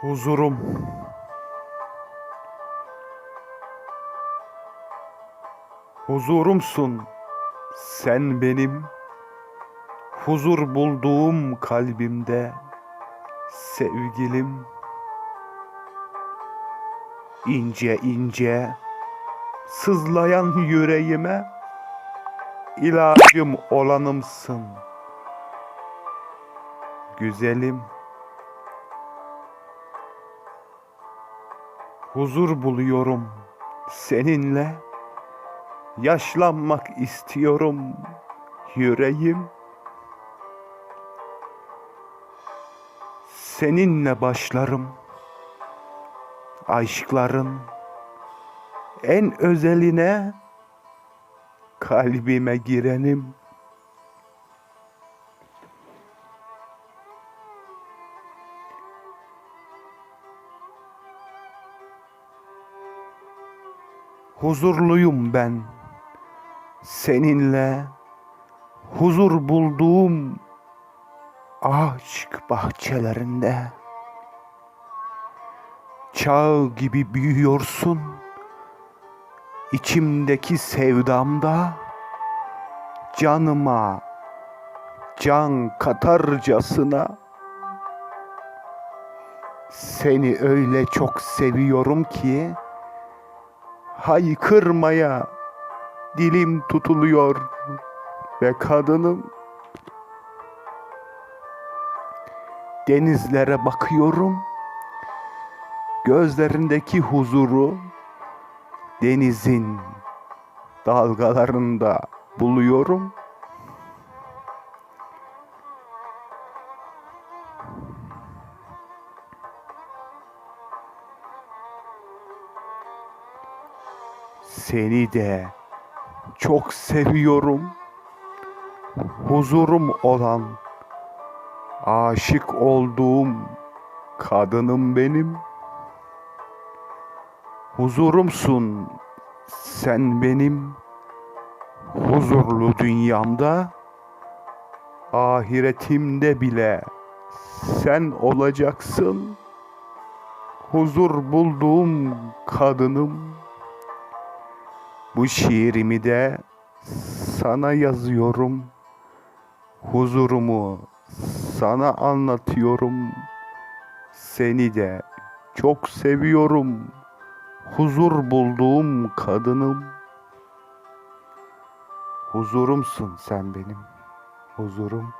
Huzurum. Huzurumsun sen benim. Huzur bulduğum kalbimde sevgilim. ince ince sızlayan yüreğime ilacım olanımsın. Güzelim. Huzur buluyorum seninle. Yaşlanmak istiyorum yüreğim. Seninle başlarım aşkların en özeline kalbime girenim. Huzurluyum ben. Seninle huzur bulduğum aşk bahçelerinde. Çağ gibi büyüyorsun içimdeki sevdamda. Canıma can katarcasına. Seni öyle çok seviyorum ki haykırmaya dilim tutuluyor ve kadınım denizlere bakıyorum gözlerindeki huzuru denizin dalgalarında buluyorum. Seni de çok seviyorum. Huzurum olan aşık olduğum kadınım benim. Huzurumsun sen benim huzurlu dünyamda ahiretimde bile sen olacaksın huzur bulduğum kadınım bu şiirimi de sana yazıyorum huzurumu sana anlatıyorum seni de çok seviyorum huzur bulduğum kadınım. Huzurumsun sen benim. Huzurum.